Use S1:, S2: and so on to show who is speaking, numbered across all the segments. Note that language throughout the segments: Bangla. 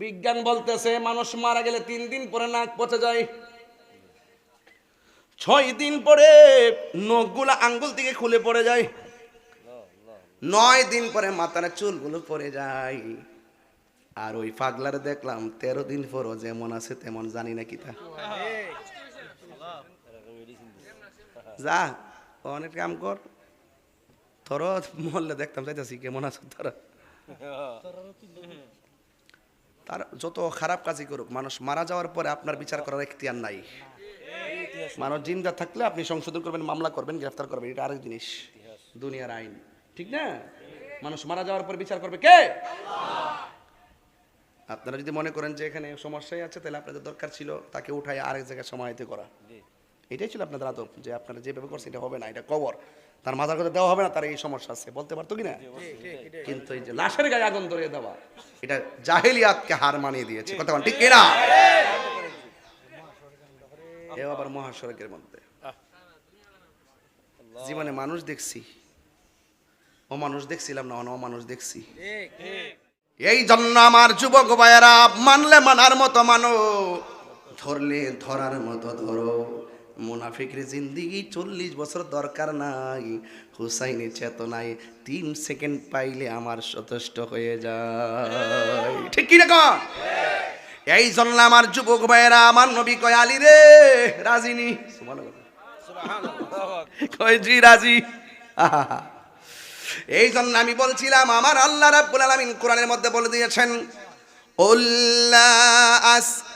S1: বিজ্ঞান বলতেছে, মানুষ মারা গেলে তিন দিন পরে নাক পচে যায়। ছয় দিন পরে নখগুলো আঙ্গুল থেকে খুলে পড়ে যায়। নয় দিন পরে মাথার চুলগুলো পড়ে যায়। আর ওই পাগলারে দেখলাম, তেরো দিন পরও যেমন আছে তেমন জানি না কি তা। যা, অনেক কাম কর। তোর মহল্লে দেখতাম চাইতেছি কেমন আছো? তোরা তার যত খারাপ কাজই করুক মানুষ মারা যাওয়ার পরে আপনার বিচার করার এখতিয়ার নাই। মানুষ জিন্দা থাকলে আপনি সংশোধন করবেন মামলা করবেন গ্রেফতার করবেন এটা আরেক জিনিস দুনিয়ার আইন। ঠিক না? মানুষ মারা যাওয়ার পর বিচার করবে কে? আপনারা যদি মনে করেন যে এখানে সমস্যাই আছে তাহলে আপনাদের দরকার ছিল তাকে উঠায় আরেক জায়গায় সমাহিত করা। এটাই ছিল আপনাদের আদব যে আপনারা যেভাবে করছেন এটা হবে না এটা কবর। তার মাথার কথা দেওয়া হবে না তার এই সমস্যা আছে। বলতে পারতো কিনা? কিন্তু এই যে লাশের গায়ে আগুন ধরিয়ে দেওয়া এটা জাহেলিয়াতকে হার মানিয়ে দিয়েছে। কথা বলেন, ঠিক কিনা? এও আবার মহাসড়কের মধ্যে। জীবনে মানুষ দেখছি ও মানুষ দেখছিলাম না ও মানুষ দেখছি। এই জন্য আমার যুবক ভাইয়েরা মানলে মানার মতো মানো ধরলে ধরার মতো ধরো। মুনাফিকের জিন্দিগি চল্লিশ বছর দরকার নাই। হুসাইনের চেতনায় তিন সেকেন্ড পাইলে আমার যথেষ্ট হয়ে যায়। ঠিক কি রকম এই জন্য আমার যুবক ভাইয়েরা আমার নবী কয় আলী রে রাজিনী কয় জি রাজি। এই জন্য আমি বলছিলাম আমার আল্লাহ রাব্বুল আলামিন কোরআনের মধ্যে বলে দিয়েছেন উল্লা আসআলুকুম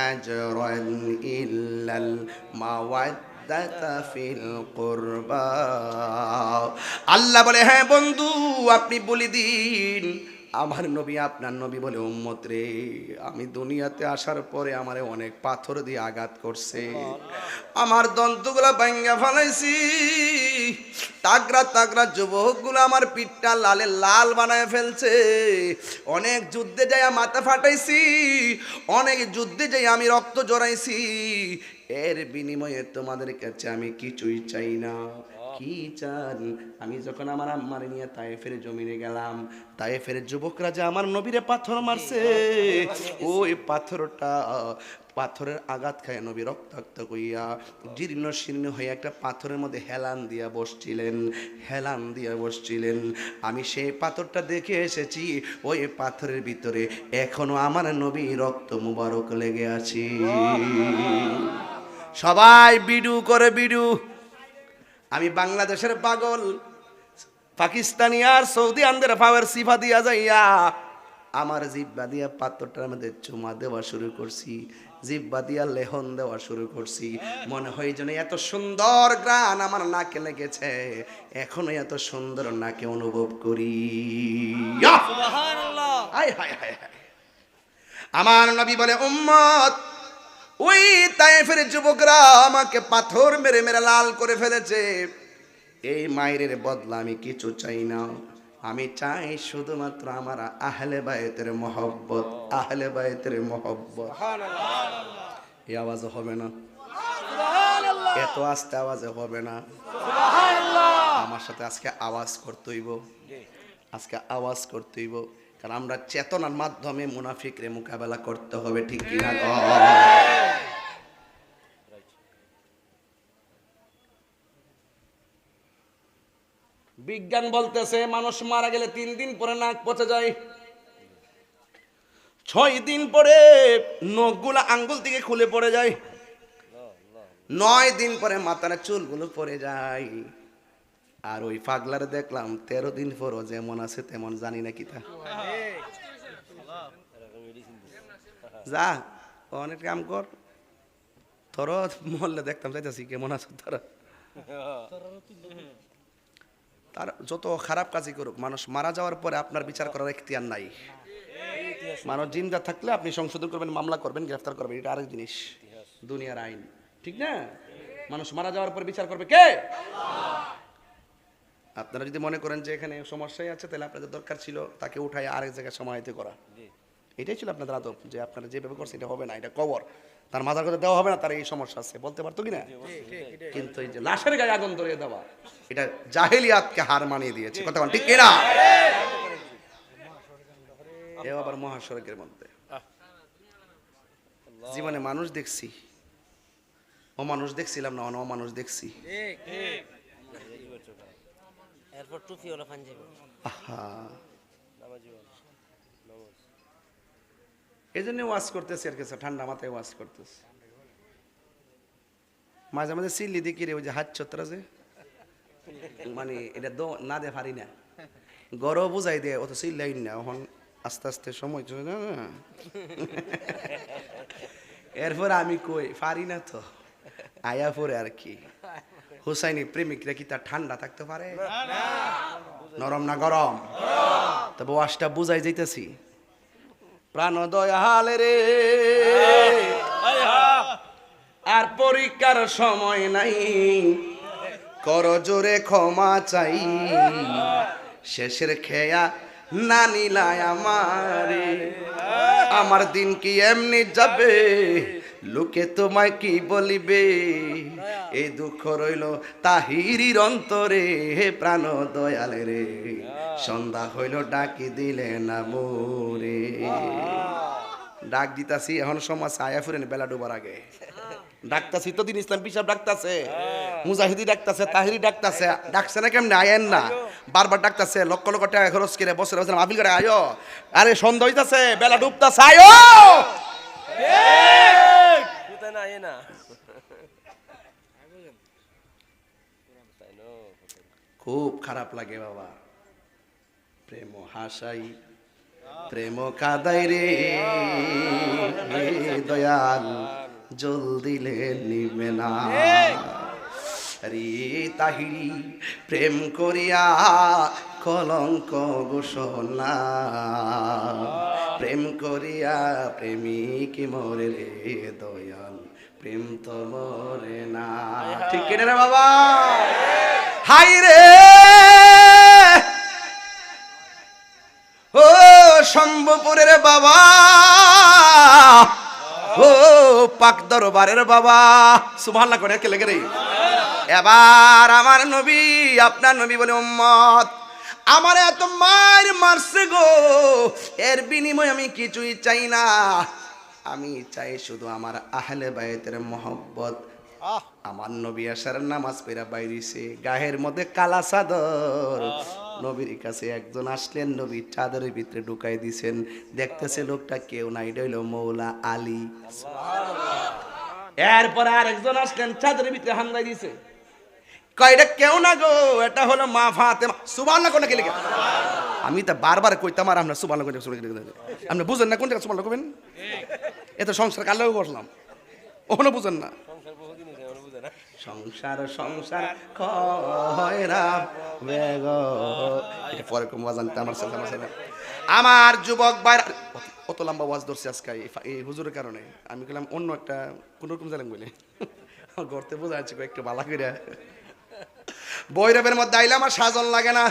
S1: আজরান ইল্লাল মাওয়াদ্দাতা ফিল কুরবা আল্লাহ বলে হ্যাঁ বন্ধু আপনি বলে দিন আমার নবী আপনার নবী বলে, উম্মত রে, আমি দুনিয়াতে আসার পরে আমারে অনেক পাথর দিয়ে আঘাত করছে। আমার দন্তগুলো ভাঙ্গা ফেলাইছি। তাগরা তাগরা যুবকগুলো আমার পিঠটা লালে লাল বানায় ফেলছে। অনেক যুদ্ধে যাই মাথা ফাটাইছি। অনেক যুদ্ধে যাই আমি রক্ত জড়াইছি। এর বিনিময়ে তোমাদের কাছে আমি কিছুই চাই না। কি চান? আমি যখন আমার আম্মার নিয়ে তায়েফের জমিনে গেলাম, তায়েফের যুবকরা যে আমার নবীরে পাথর মারছে, ওই পাথরটা, পাথরের আঘাত খায় নবী রক্তাক্ত কইয়া জীর্ণ শীর্ণ হয়ে একটা পাথরের মধ্যে হেলান দিয়া বসছিলেন, হেলান দিয়া বসছিলেন। আমি সেই পাথরটা দেখে এসেছি, ওই পাথরের ভিতরে এখনও আমার নবী রক্ত মুবারক লেগে আছে। সবাই বিডু করে বিডু। আমি বাংলাদেশের পাগল। পাকিস্তানি আর সৌদি আন্দের পাওয়ার সিফা দিয়া যাইয়া আমার জিব্বা দিয়া পাত্রটার মধ্যে চুমা দেওয়া শুরু করছি জিব্বা দিয়া লেহন দেওয়া শুরু করছি। মনে হয় যেন এত সুন্দর গ্রান আমার নাকে লেগেছে এখনও এত সুন্দর নাকে অনুভব করি। আমার নবী বলে উম্মত ওই তাইফের যুবকরা আমাকে পাথর মেরে মেরে লাল করে ফেলেছে। এই মায়ের বদলা আমি কিছু চাই না। আমি চাই শুধুমাত্র আমার আহলে বায়তের মহব্বত আহলে বায়তের মহব্বত। এই আওয়াজ হবে না। এত আস্তে আওয়াজে হবে না। আমার সাথে আজকে আওয়াজ করতেইব। আজকে আওয়াজ করতেইব। কারণ আমরা চেতনার মাধ্যমে মুনাফিকরে মোকাবেলা করতে হবে ঠিক কিনা বিজ্ঞান বলতেছে মানুষ মারা গেলে তিন দিন পরে নাক পচে যায়। ছয় দিন পরে নখগুলো আঙ্গুল থেকে খুলে পড়ে যায়। নয় দিন পরে মাথার চুলগুলো পড়ে যায়। আর ওই পাগলারে দেখলাম তেরো দিন পরও যেমন আছে তেমন জানি না কি তা। যা, অনেক কাম কর। তোর মহল্লে দেখতাম চাইতেছি কেমন আছো তোরা তার যত খারাপ কাজই করুক, মানুষ মারা যাওয়ার পরে আপনার বিচার করার এখতিয়ার নাই। মানুষ জিন্দা থাকলে আপনি সংশোধন করবেন, মামলা করবেন, গ্রেফতার করবেন, এটা আরেক জিনিস, দুনিয়ার আইন। ঠিক না? মানুষ মারা যাওয়ার পর বিচার করবে কে? আপনারা যদি মনে করেন যে এখানে সমস্যাই আছে তাহলে আপনাদের দরকার ছিল তাকে উঠায় আরেক জায়গায় সমাহিত করা। এটাই ছিল আপনাদের আদব যে আপনারা যেভাবে করছেন এটা হবে না এটা কবর। তার মাথার কথা দেওয়া হবে না তার এই সমস্যা আছে বলতে পারতো কি না কিন্তু এই যে লাশের গায়ে আগুন ধরিয়ে দেওয়া এটা জাহেলিয়াতকে হার মানিয়ে দিয়েছে। কথা ঠিক কিনা? এ আবার মহাসড়কের মধ্যে। জীবনে মানুষ দেখছি ও মানুষ দেখছিলাম না ও মানুষ দেখছি
S2: এরপর টুপি হলো পাঞ্জাবি।
S1: এই জন্য ওয়াশ করতেছি আর কিছু ঠান্ডা মাথায় ওয়াশ করতেছি। মাঝে মাঝে চিল্লি দেখি রে ওই যে হাত ছত্রা যে মানে এটা দো না দে পারি না। গরম বুঝাই দে অত চিল্লাই না এখন আস্তে আস্তে সময় চলে না। এরপর আমি কই পারি না তো আয়া পরে আর কি। হুসাইনি প্রেমিকরা কি তার ঠান্ডা থাকতে পারে? নরম না গরম? তবে ওয়াশটা বুঝাই যাইতেছি। প্রাণ দয়াল রে। আর পরীক্ষার সময় নাই। কর জোরে ক্ষমা চাই। শেষের খেয়া না নিলায় আমারে। আমার দিন কি এমনি যাবে? লোকে তোমায় কি বলিবে? এই দুঃখ রইল তাহিরির অন্তরে, হে প্রাণ দয়ালে রে। সন্ধ্যা হইল, ডাকি দিলে না মোরে। ডাক দিতাছি, এখন সময় আয়া ফুরেন, বেলা ডুবার আগে। ডাকতাছি তো দিন ইসলাম পিসাব ডাকতাছে, মুজাহিদি ডাকতাছে, তাহিরি ডাকতাছে। ডাকছে না কেমনে? আয়েন না। বারবার ডাকতাছে, লক্ষ লক্ষ টাকা খরচ করে বছরে বছরে মাহফিল করে আয়ো। আরে সন্ধ্যা হইতাছে, বেলা ডুবতাছে, আয়ো!
S2: কোথায় না এ না
S1: খুব খারাপ লাগে বাবা। প্রেম হাসাই প্রেম কাদাই রে। দয়াল জল দিলে নিবে না রে তাহিরি প্রেম করিয়া কলঙ্ক ঘোষণা। প্রেম করিয়া প্রেমিক মরে রে দয়াল, প্রেম তো মরে না। ঠিক কিনা রে বাবা? হাই রে! ও শম্ভুপুরের বাবা, ও পাক দরবারের বাবা, সুবহানাল্লাহ করে কে লেগে রে? এবার আমার নবী, আপনার নবী বলে উম্মত আমার এত মার মারছে গো। এর বিনিময়ে আমি কিছুই চাই না। আমি চাই শুধু আমার আহলে বায়তের মহব্বত। আমার নবী আসার নামাজ পেরা বাইরিছে গায়ের মধ্যে কালা চাদর। নবীর কাছে একজন আসলেন নবী চাদরের ভিতরে ঢুকাই দিছেন। দেখতেছে লোকটা কেউ নাই এটা হইল মৌলা আলী। এরপরে আরেকজন আসলেন চাদরের ভিতরে হামলাই দিছে। কয়টা কেউ না গো, এটা হলো মা ফাতে সুবান না কোনটা গেলে আমি তা বারবার কইতাম আর আমরা সুবান কোনটা সুবান আপনি বুঝেন না কোন জায়গা সুবান করবেন এত সংসার কালেও করলাম ওখানে বুঝেন না। সংসার সংসার কয়রা বেগ? এটা পরে কম বাজানতে আমার সাথে আমার আমার যুবক ভাই কত লম্বা ওয়াজ ধরছে আজকে এই হুজুরের কারণে। আমি গেলাম অন্য একটা কোন রকম জানেন বলে আমার গর্তে বোঝা যাচ্ছে একটু বালা করে বৈরবের মধ্যে আইলে আমার সাজন লাগে না।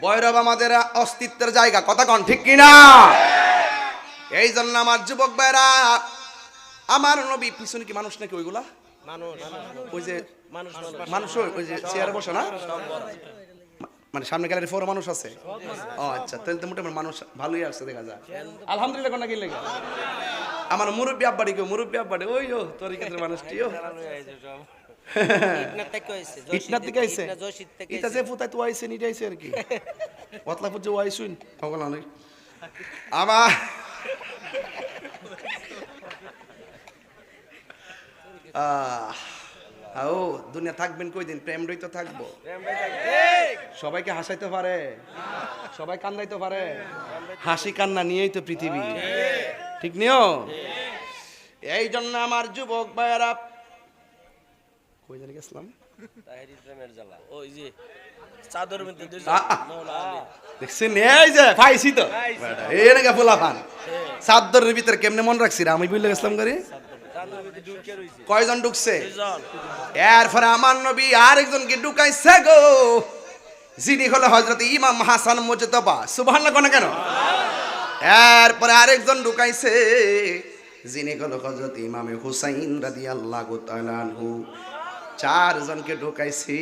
S1: বৈরব আমাদের অস্তিত্বের জায়গা। কথা কন, ঠিক কিনা এই জন্য আমার যুবক ভাইরা, আমার নবী পিছনে কি মানুষ নাকি ওইগুলা? ওই যে
S2: মানুষ
S1: ওই- যে চেয়ারে বসে না? মানে সামনে গ্যালারি ফোর মানুষ আছে? ও আচ্ছা তাহলে তো মোটামুটি মানুষ ভালোই আসছে দেখা যায় আলহামদুলিল্লাহ কোন কি লেগে আমার মুরব্বী আব্বাড়ি কেউ মুরব্বী আব্বাড়ি? ওই ও, তোর ক্ষেত্রে নিটা আইছে আর কি। যে ও দুনিয়া থাকবেন কই দিন প্রেম রই তো থাকব। সবাইকে হাসাইতে পারে। সবাই কান্দাইতে পারে। হাসি কান্না নিয়েই তো পৃথিবী। ঠিক নিও? এই জন্য আমার যুবক ভাইয়ারা কই জানি গেছিলাম? কেমনে মন রাখছি আমি বুঝলে গেছিলাম করে কয়জন ঢুকছে? এরপরে আমার নবী আরেকজনকে ঢুকাইছে গো যিনি হলো হজরত ইমাম হাসান মুজতবা। সুবহানাল্লাহ কোন কেন? এরপরে আরেকজন ঢুকাইছে, যিনি হলো হজরত ইমামে হুসাইন রাদিয়াল্লাহু তাআলা আনহু। চারজনকে ঢুকাইছি।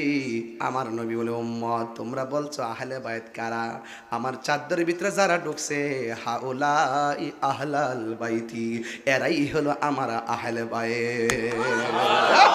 S1: আমার নবী বলে, উম্মত, তোমরা বলছো আহলে বাইত কারা? আমার চাদরের ভিতরে যারা ঢুকছে, হাউলাই আহলাল বাইতি, এরাই হলো আমার আহলে বাইত।